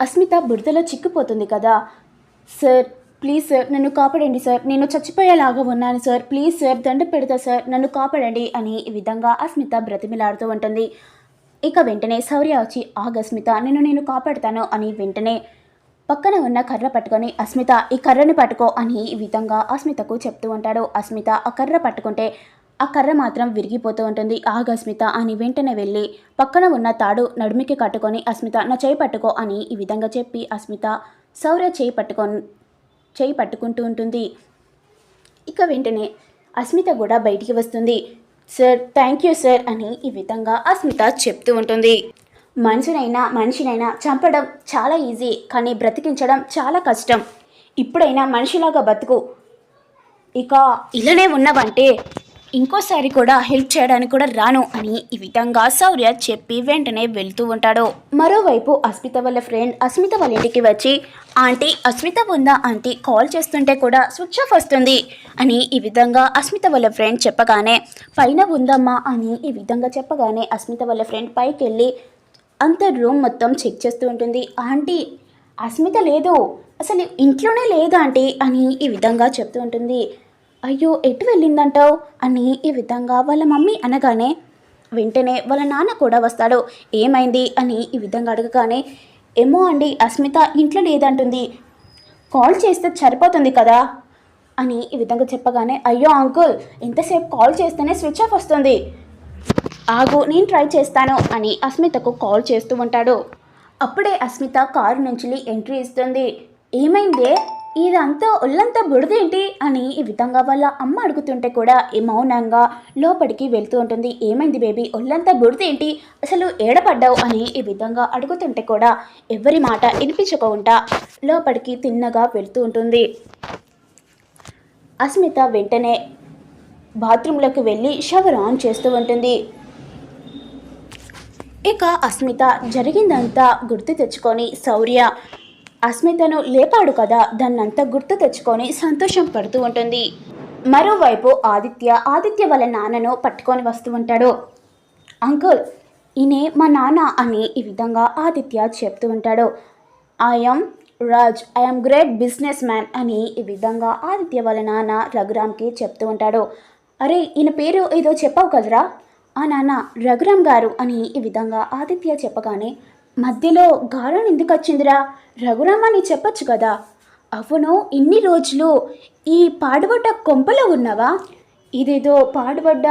అస్మిత బురదలో చిక్కుపోతుంది కదా. Sir please sir నన్ను కాపాడండి సార్. నేను చచ్చిపోయేలాగా ఉన్నాను సార్. ప్లీజ్ సార్ దండ పెడతా సార్. నన్ను కాపాడండి అని ఈ విధంగా అస్మిత బ్రతిమిలాడుతూ ఉంటుంది. ఇక వెంటనే శౌర్య వచ్చి ఆగస్మిత నిన్ను నేను కాపాడుతాను అని వెంటనే పక్కన ఉన్న కర్ర పట్టుకొని అస్మిత ఈ కర్రని పట్టుకో అని ఈ విధంగా అస్మితకు చెప్తూ ఉంటాడు. అస్మిత ఆ కర్ర పట్టుకుంటే ఆ కర్ర మాత్రం విరిగిపోతూ ఉంటుంది. ఆగు అస్మిత అని వెంటనే వెళ్ళి పక్కన ఉన్న తాడు నడుమికి కట్టుకొని అస్మిత నా చేయి పట్టుకో అని ఈ విధంగా చెప్పి అస్మిత సౌర్య చేయి పట్టుకో చేయి పట్టుకుంటూ ఉంటుంది. ఇక వెంటనే అస్మిత కూడా బయటికి వస్తుంది. సార్ థ్యాంక్ యూ సార్ అని ఈ విధంగా అస్మిత చెప్తూ ఉంటుంది. మనిషినైనా మనిషినైనా చంపడం చాలా ఈజీ కానీ బ్రతికించడం చాలా కష్టం. ఇప్పుడైనా మనిషిలాగా బతుకు. ఇక ఇలానే ఉన్నవంటే ఇంకోసారి కూడా హెల్ప్ చేయడానికి కూడా రాను అని ఈ విధంగా శౌర్య చెప్పి వెంటనే వెళ్తూ ఉంటాడు. మరోవైపు అస్మిత వాళ్ళ ఫ్రెండ్ అస్మిత వాళ్ళ ఇంటికి వచ్చి ఆంటీ అస్మిత ఉందా? ఆంటీ కాల్ చేస్తుంటే కూడా స్విచ్ ఆఫ్ వస్తుంది అని ఈ విధంగా అస్మిత వాళ్ళ ఫ్రెండ్ చెప్పగానే పైన ఉందమ్మా అని ఈ విధంగా చెప్పగానే అస్మిత వాళ్ళ ఫ్రెండ్ పైకి వెళ్ళి అంత రూమ్ మొత్తం చెక్ చేస్తూ ఉంటుంది. ఆంటీ అస్మిత లేదు. అసలు ఇంట్లోనే లేదు ఆంటీ అని ఈ విధంగా చెప్తూ ఉంటుంది. అయ్యో ఎటు వెళ్ళిందంటావు? అని ఈ విధంగా వాళ్ళ మమ్మీ అనగానే వెంటనే వాళ్ళ నాన్న కూడా వస్తాడు. ఏమైంది? అని ఈ విధంగా అడగగానే ఏమో అండి అస్మిత ఇంట్లో లేదంటుంది. కాల్ చేస్తే సరిపోతుంది కదా? అని ఈ విధంగా చెప్పగానే అయ్యో అంకుల్ ఎంతసేపు కాల్ చేస్తేనే స్విచ్ ఆఫ్ వస్తుంది. ఆగు నేను ట్రై చేస్తాను. అని అస్మితకు కాల్ చేస్తూ ఉంటాడు. అప్పుడే అస్మిత కారు నుంచి ఎంట్రీ ఇస్తుంది. ఏమైందే? ఇదంతా ఒళ్ళంతా బుడిదేంటి అని ఈ విధంగా వాళ్ళ అమ్మ అడుగుతుంటే కూడా మౌనంగా లోపలికి వెళ్తూ ఉంటుంది. ఏమైంది బేబీ? ఒళ్ళంతా బుడిదేంటి? అసలు ఏడపడ్డావు అని ఈ విధంగా అడుగుతుంటే కూడా ఎవరి మాట వినిపించకుండా లోపలికి తిన్నగా వెళ్తూ ఉంటుంది. అస్మిత వెంటనే బాత్రూంలోకి వెళ్ళి షవర్ ఆన్ చేస్తూ ఉంటుంది. ఇక అస్మిత జరిగిందంతా గుర్తు తెచ్చుకొని శౌర్య అస్మితను లేపాడు కదా దాన్నంతా గుర్తు తెచ్చుకొని సంతోషం పడుతూ ఉంటుంది. మరోవైపు ఆదిత్య ఆదిత్య వాళ్ళ నాన్నను పట్టుకొని వస్తూ ఉంటాడు. అంకుల్ ఈయనే మా నాన్న అని ఈ విధంగా ఆదిత్య చెప్తూ ఉంటాడు. I'm Raj I'm great businessman అని ఈ విధంగా ఆదిత్య వాళ్ళ నాన్న రఘురామ్కి చెప్తూ ఉంటాడు. అరే ఈయన పేరు ఏదో చెప్పావు కదరా? ఆ నాన్న రఘురామ్ గారు అని ఈ విధంగా ఆదిత్య చెప్పగానే మధ్యలో గారం ఎందుకు వచ్చిందిరా? రఘురామ్ అని చెప్పొచ్చు కదా. అవును ఇన్ని రోజులు ఈ పాడుబడ్డ కొంపలో ఉన్నావా? ఇదేదో పాడుబడ్డ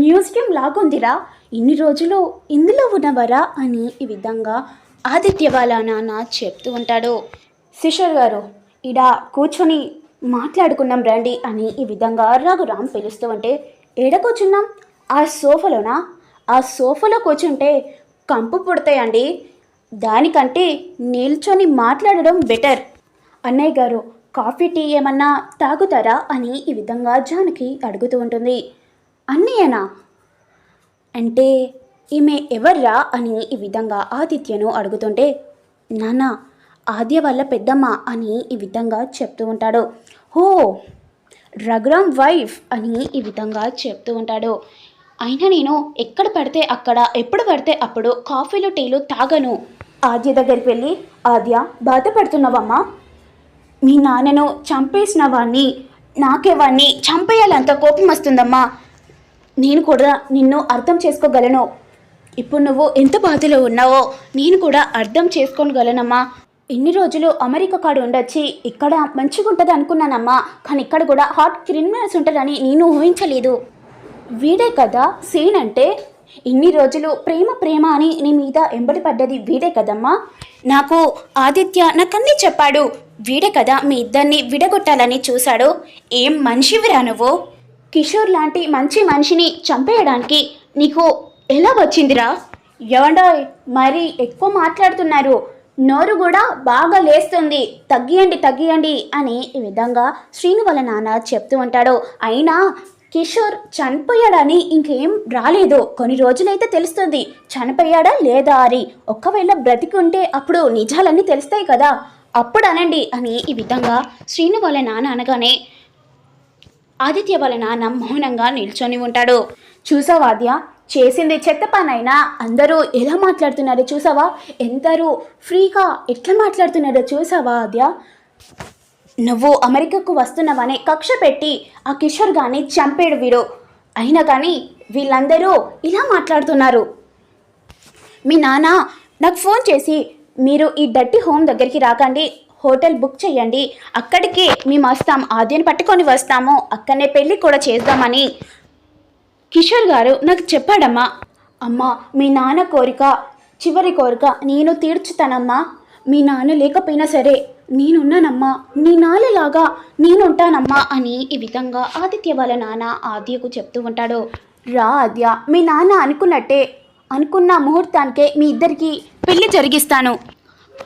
మ్యూజియం లాగుందిరా. ఇన్ని రోజులు ఇందులో ఉన్నవరా అని ఈ విధంగా ఆదిత్య వాళ్ళ నాన్న చెప్తూ ఉంటాడు. శిషర్ గారు ఇడ కూర్చొని మాట్లాడుకున్నాం రండి అని ఈ విధంగా రఘురామ్ పిలుస్తూ ఉంటే ఏడ కూర్చున్నాం? ఆ సోఫాలోనా? ఆ సోఫాలో కూర్చుంటే కంపు పుడతాయండి. దానికంటే నిల్చొని మాట్లాడడం బెటర్. అన్నయ్య గారు కాఫీ టీ ఏమన్నా తాగుతారా అని ఈ విధంగా జానకి అడుగుతూ ఉంటుంది. అన్నయ్యనా? అంటే ఈమె ఎవర్రా అని ఈ విధంగా ఆదిత్యను అడుగుతుంటే నాన్న ఆద్య వల్ల పెద్దమ్మ అని ఈ విధంగా చెప్తూ ఉంటాడు. హో రఘురామ్ వైఫ్ అని ఈ విధంగా చెప్తూ ఉంటాడు. అయినా నేను ఎక్కడ పడితే అక్కడ ఎప్పుడు పడితే అప్పుడు కాఫీలు టీలు తాగను. ఆద్య దగ్గరికి వెళ్ళి ఆద్య బాధపడుతున్నావమ్మా? మీ నాన్నను చంపేసిన వాణ్ణి నాకే వాణ్ణి చంపేయాలంత కోపం వస్తుందమ్మా. నేను కూడా నిన్ను అర్థం చేసుకోగలను. ఇప్పుడు నువ్వు ఎంత బాధలో ఉన్నావో నేను కూడా అర్థం చేసుకోగలనమ్మా. ఎన్ని రోజులు అమెరికా కాడు ఉండొచ్చి ఇక్కడ మంచిగా ఉంటుంది అనుకున్నానమ్మా. కానీ ఇక్కడ కూడా హాట్ క్రిమినల్స్ ఉంటారని నేను ఊహించలేదు. వీడే కదా సీన్ అంటే ఇన్ని రోజులు ప్రేమ ప్రేమ అని నీ మీద ఎంబడి పడ్డది వీడే కదమ్మా? నాకు ఆదిత్య నాకన్నీ చెప్పాడు వీడే కదా మీ ఇద్దరిని విడగొట్టాలని చూశాడు. ఏం మనిషివిరా నువ్వు? కిషోర్ లాంటి మంచి మనిషిని చంపేయడానికి నీకు ఎలా వచ్చిందిరా? ఎవండోయ్ మరి ఎక్కువ మాట్లాడుతున్నారు. నోరు కూడా బాగా లేస్తుంది. తగ్గియండి తగ్గియండి అని ఈ విధంగా శ్రీను వాళ్ళ నాన్న చెప్తూ ఉంటాడు. అయినా కిషోర్ చనిపోయాడని ఇంకేం రాలేదు. కొన్ని రోజులైతే తెలుస్తుంది. చనిపోయాడా లేదా అని. ఒకవేళ బ్రతికి ఉంటే అప్పుడు నిజాలన్నీ తెలుస్తాయి కదా. అప్పుడు అనండి అని ఈ విధంగా శ్రీను వాళ్ళ నాన్న అనగానే ఆదిత్య వాళ్ళ నాన్న మౌనంగా నిల్చొని ఉంటాడు. చూసావాద్య చేసింది చెత్త పనైనా? అందరూ ఎలా మాట్లాడుతున్నారో చూసావా? ఎందరూ ఫ్రీగా ఎట్లా మాట్లాడుతున్నారో చూసావా ఆద్య? నువ్వు అమెరికాకు వస్తున్నావని కక్ష పెట్టి ఆ కిషోర్ గాని చంపాడు వీడు. అయినా కానీ వీళ్ళందరూ ఇలా మాట్లాడుతున్నారు. మీ నాన్న నాకు ఫోన్ చేసి మీరు ఈ డట్టి హోమ్ దగ్గరికి రాకండి హోటల్ బుక్ చేయండి అక్కడికి మేము వస్తాం ఆద్యని పట్టుకొని వస్తాము అక్కడనే పెళ్ళి కూడా చేద్దామని. కిషోర్ గారు నాకు చెప్పాడమ్మా అమ్మా మీ నాన్న కోరిక చివరి కోరిక నేను తీర్చుతానమ్మా. మీ నాన్న లేకపోయినా సరే నేనున్నానమ్మా నీ నాన్నలాగా నేనుంటానమ్మా అని ఈ విధంగా ఆదిత్య వాళ్ళ నాన్న ఆద్యకు చెప్తూ ఉంటాడు. రా ఆద్య మీ నాన్న అనుకున్నట్టే అనుకున్న ముహూర్తానికే మీ ఇద్దరికి పెళ్ళి జరిగిస్తాను.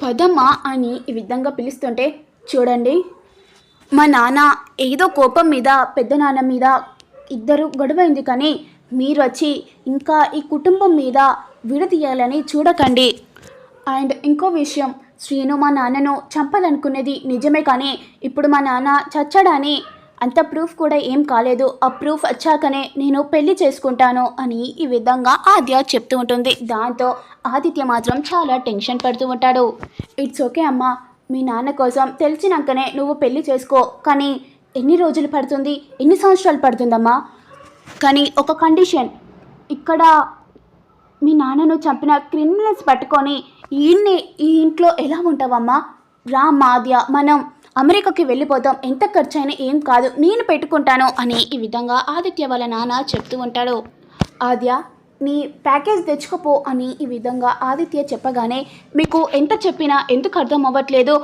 పదమ్మా అని ఈ విధంగా పిలుస్తుంటే చూడండి మా నాన్న ఏదో కోపం మీద పెద్ద నాన్న మీద ఇద్దరు గొడవైంది కానీ మీరు వచ్చి ఇంకా ఈ కుటుంబం మీద విడదీయాలని చూడకండి. అండ్ ఇంకో విషయం శ్రీను మా నాన్నను చంపాలనుకునేది నిజమే కానీ ఇప్పుడు మా నాన్న చచ్చాడని అంత ప్రూఫ్ కూడా ఏం కాలేదు. ఆ ప్రూఫ్ వచ్చాకనే నేను పెళ్ళి చేసుకుంటాను అని ఈ విధంగా ఆద్య చెప్తూ ఉంటుంది. దాంతో ఆదిత్య మాత్రం చాలా టెన్షన్ పడుతూ ఉంటాడు. ఇట్స్ ఓకే అమ్మా. మీ నాన్న కోసం తెలిసినాకనే నువ్వు పెళ్ళి చేసుకో. కానీ ఎన్ని రోజులు పడుతుంది? ఎన్ని సంవత్సరాలు పడుతుందమ్మా? కానీ ఒక కండిషన్ ఇక్కడ మీ నాన్నను చంపిన క్రిమినల్స్ పట్టుకొని ఈయన్ని ఈ ఇంట్లో ఎలా ఉంటావమ్మా? రా మాద్య మనం అమెరికాకి వెళ్ళిపోతాం. ఎంత ఖర్చైనా ఏం కాదు. నేను పెట్టుకుంటాను అని ఈ విధంగా ఆదిత్య వాళ్ళ నాన్న చెప్తూ ఉంటాడు. ఆద్య నీ ప్యాకేజ్ తెచ్చుకోపో అని ఈ విధంగా ఆదిత్య చెప్పగానే మీకు ఎంత చెప్పినా ఎందుకు అర్థం అవ్వట్లేదు?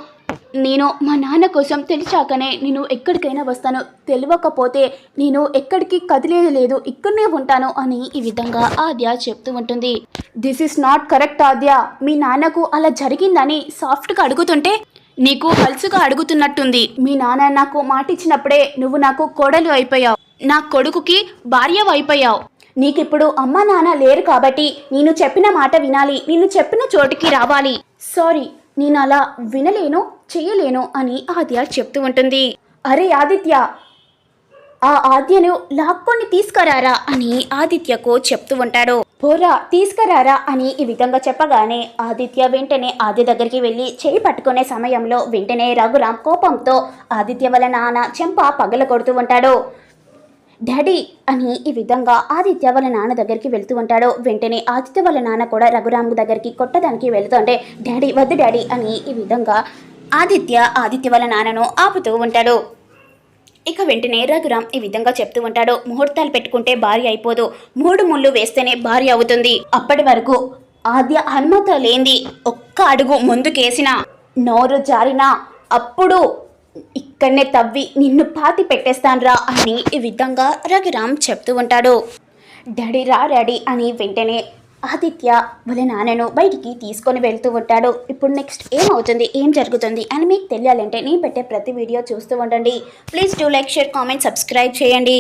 నేను మా నాన్న కోసం తెలిసాకనే నేను ఎక్కడికైనా వస్తాను. తెలియకపోతే నేను ఎక్కడికి కదిలేదు లేదు. ఇక్కడనే ఉంటాను అని ఈ విధంగా ఆద్య చెప్తూ ఉంటుంది. This is not correct Adya. మీ నాన్నకు అలా జరిగిందని సాఫ్ట్గా అడుగుతుంటే నీకు హల్సుగా అడుగుతున్నట్టుంది. మీ నాన్న నాకు మాట ఇచ్చినప్పుడే నువ్వు నాకు కోడలు అయిపోయావు. నా కొడుకుకి భార్య అయిపోయావు. నీకిప్పుడు అమ్మ నాన్న లేరు కాబట్టి నేను చెప్పిన మాట వినాలి. నేను చెప్పిన చోటికి రావాలి. సారీ నేను అలా వినలేను. చేయలేను అని ఆద్య చెప్తూ ఉంటుంది. అరే ఆదిత్య ఆ ఆద్యను లాక్కొని తీసుకురారా అని ఆదిత్యకు చెప్తూ ఉంటాడు. పోరా తీసుకురారా అని ఈ విధంగా చెప్పగానే ఆదిత్య వెంటనే ఆద్య దగ్గరికి వెళ్ళి చేయి పట్టుకునే సమయంలో వెంటనే రఘురామ్ కోపంతో ఆదిత్య వాళ్ళ నాన్న చెంప పగల కొడుతూ ఉంటాడు. డాడీ అని ఈ విధంగా ఆదిత్య వాళ్ళ నాన్న దగ్గరికి వెళ్తూ ఉంటాడు. వెంటనే ఆదిత్య వాళ్ళ నాన్న కూడా రఘురాము దగ్గరికి కొట్టడానికి వెళ్తుంటే డాడీ వద్దు డాడీ అని ఈ విధంగా ఆదిత్య ఆదిత్య వాళ్ళ నాన్నను ఆపుతూ ఉంటాడు. ఇక వెంటనే రఘురామ్ ఈ విధంగా చెప్తూ ఉంటాడు. ముహూర్తాలు పెట్టుకుంటే భార్య అయిపోదు. మూడు ముళ్ళు వేస్తేనే భార్య అవుతుంది. అప్పటి వరకు ఆద్య హనుమత లేంది ఒక్క అడుగు ముందుకేసిన నోరు జారినా అప్పుడు ఇక్కడనే తవ్వి నిన్ను పాతి పెట్టేస్తాన్రా అని ఈ విధంగా రఘురామ్ చెప్తూ ఉంటాడు. డాడీ రా డాడీ అని వెంటనే ఆదిత్య వాళ్ళ నాన్నను బయటికి తీసుకొని వెళ్తూ ఉంటాడు. ఇప్పుడు నెక్స్ట్ ఏమవుతుంది? ఏం జరుగుతుంది? అని మీకు తెలియాలంటే నేను పెట్టే ప్రతి వీడియో చూస్తూ ఉండండి. Please do like share comment subscribe చేయండి.